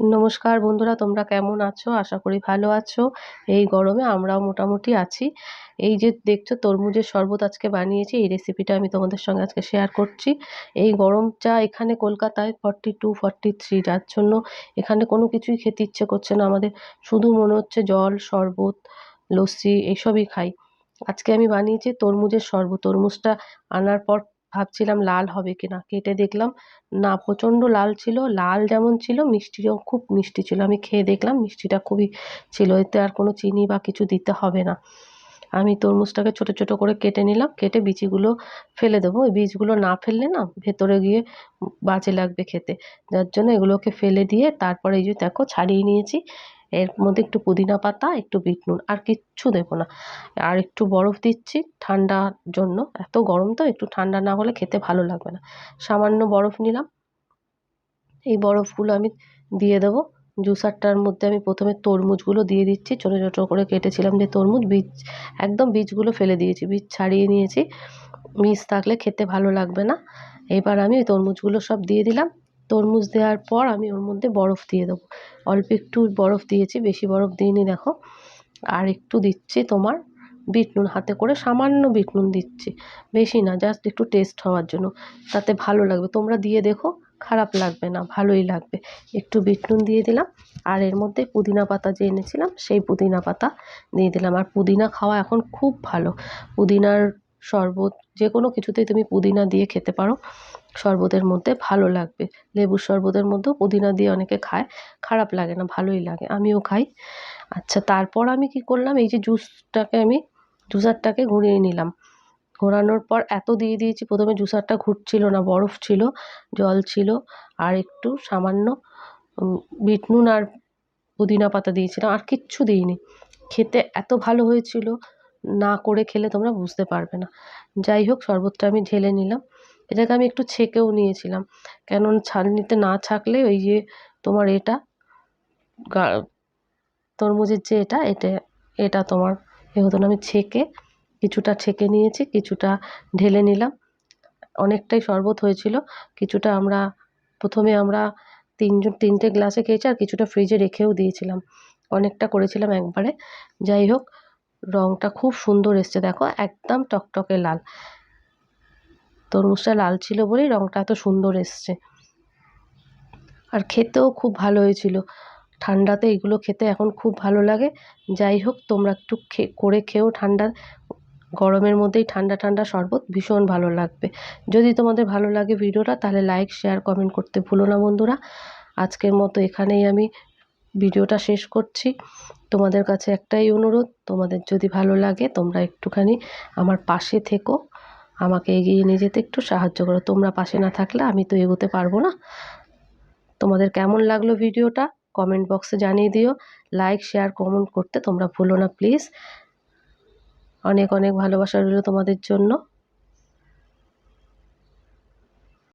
নমস্কার বন্ধুরা, তোমরা কেমন আছো? আশা করি ভালো আছো। এই গরমে আমরাও মোটামুটি আছি। এই যে দেখছ, তরমুজের শরবত আজকে বানিয়েছি। এই রেসিপিটা আমি তোমাদের সঙ্গে আজকে শেয়ার করছি। এই গরম চা এখানে কলকাতায় ফর্টি টু ফর্টি থ্রি যার জন্য এখানে কোনো কিছুই খেতে ইচ্ছে করছে না। আমাদের শুধু মনে হচ্ছে জল, শরবত, লস্যি এইসবই খাই। আজকে আমি বানিয়েছি তরমুজের শরবত। তরমুজটা আনার পর ভাবছিলাম লাল হবে কি না কেটে দেখলাম, না, প্রচণ্ড লাল ছিল। লাল যেমন ছিল, মিষ্টিও খুব মিষ্টি ছিল। আমি খেয়ে দেখলাম, মিষ্টিটা খুবই ছিল। এতে আর কোনো চিনি বা কিছু দিতে হবে না। আমি তরমুজটাকে ছোট ছোট করে কেটে নিলাম। কেটে বিচিগুলো ফেলে দেবো। ওই বীজগুলো না ফেললে না, ভেতরে গিয়ে বাজে লাগবে খেতে। যার জন্য এগুলোকে ফেলে দিয়ে তারপরে এই যে দেখো, ছাড়িয়ে নিয়েছি। এর মধ্যে একটু পুদিনা পাতা, একটু বিট নুন, আর কিচ্ছু দেবো না। আর একটু বরফ দিচ্ছি ঠান্ডার জন্য। এত গরম তো, একটু ঠান্ডা না হলে খেতে ভালো লাগবে না। সামান্য বরফ নিলাম। এই বরফগুলো আমি দিয়ে দেবো। জুসারটার মধ্যে আমি প্রথমে তরমুজগুলো দিয়ে দিচ্ছি। ছোটো ছোটো করে কেটেছিলাম যে তরমুজ, বীজ, একদম বীজগুলো ফেলে দিয়েছি। বীজ ছাড়িয়ে নিয়েছি। বীজ থাকলে খেতে ভালো লাগবে না। এবার আমি ওই তরমুজগুলো সব দিয়ে দিলাম। তরমুজ দেওয়ার পর আমি ওর মধ্যে বরফ দিয়ে দেবো। অল্প একটু বরফ দিয়েছি, বেশি বরফ দিইনি, দেখো। আর একটু দিচ্ছি তোমার বিট নুন, হাতে করে সামান্য বিট নুন দিচ্ছি। বেশি না জাস্ট একটু টেস্ট হওয়ার জন্য। তাতে ভালো লাগবে। তোমরা দিয়ে দেখো, খারাপ লাগবে না, ভালোই লাগবে। একটু বিট নুন দিয়ে দিলাম। আর এর মধ্যে পুদিনা পাতা যে এনেছিলাম, সেই পুদিনা পাতা দিয়ে দিলাম। আর পুদিনা খাওয়া এখন খুব ভালো। পুদিনার শরবত যে কোনো কিছুতেই তুমি পুদিনা দিয়ে খেতে পারো। শরবতের মধ্যে ভালো লাগবে। লেবুর শরবতের মধ্যেও পুদিনা দিয়ে অনেকে খায়। খারাপ লাগে না, ভালোই লাগে। আমিও খাই। আচ্ছা তারপর আমি কি করলাম? এই যে জুসটাকে আমি, জুসারটাকে ঘুরিয়ে নিলাম। ঘোরানোর পর এত দিয়ে দিয়েছি, প্রথমে জুসারটা ঘুরছিল না, বরফ ছিল, জল ছিল, আর একটু সামান্য বিট নুন আর পুদিনা পাতা দিয়েছিলাম। আর কিচ্ছু দিইনি। খেতে এত ভালো হয়েছিল। না করে খেলে তোমরা বুঝতে পারবে না। যাই হোক, শরবতটা আমি ঢেলে নিলাম। এটাকে আমি একটু ছেঁকেও নিয়েছিলাম। কেন ছালনিতে না ছাকলে ওই যে তোমার এটা তরমুজের যে এটা এটা এটা তোমার এ হতো না। আমি ছেঁকে কিছুটা ছেঁকে নিয়েছি, কিছুটা ঢেলে নিলাম। অনেকটাই শরবত হয়েছিল। কিছুটা আমরা, প্রথমে আমরা তিনজন, তিনটে গ্লাসে খেয়েছি আর কিছুটা ফ্রিজে রেখেও দিয়েছিলাম। অনেকটা করেছিলাম একবারে। যাই হোক রঙটা খুব সুন্দর এসছে, দেখো, একদম টকটকে লাল। তরমুজটা লাল ছিল বলেই রঙটা এত সুন্দর এসছে। আর খেতেও খুব ভালো হয়েছিল। ঠান্ডাতে এগুলো খেতে এখন খুব ভালো লাগে। যাই হোক, তোমরা একটু করে খেয়েও ঠান্ডা। গরমের মধ্যেই ঠান্ডা ঠান্ডা শরবত ভীষণ ভালো লাগবে। যদি তোমাদের ভালো লাগে ভিডিওটা, তাহলে লাইক শেয়ার কমেন্ট করতে ভুলো না বন্ধুরা। আজকের মতো এখানেই আমি ভিডিওটা শেষ করছি। তোমাদের কাছে একটাই অনুরোধ, তোমাদের যদি ভালো লাগে তোমরা একটুখানি আমার পাশে থেকো। আমাকে এগিয়ে নিয়ে যেতে একটু সাহায্য করো। তোমরা পাশে না থাকলে আমি তো এগোতে পারব না। তোমাদের কেমন লাগল ভিডিওটা কমেন্ট বক্সে জানিয়ে দিও। লাইক, শেয়ার, কমেন্ট করতে তোমরা ভুলো না, প্লিজ। অনেক অনেক ভালোবাসা রইল তোমাদের জন্য।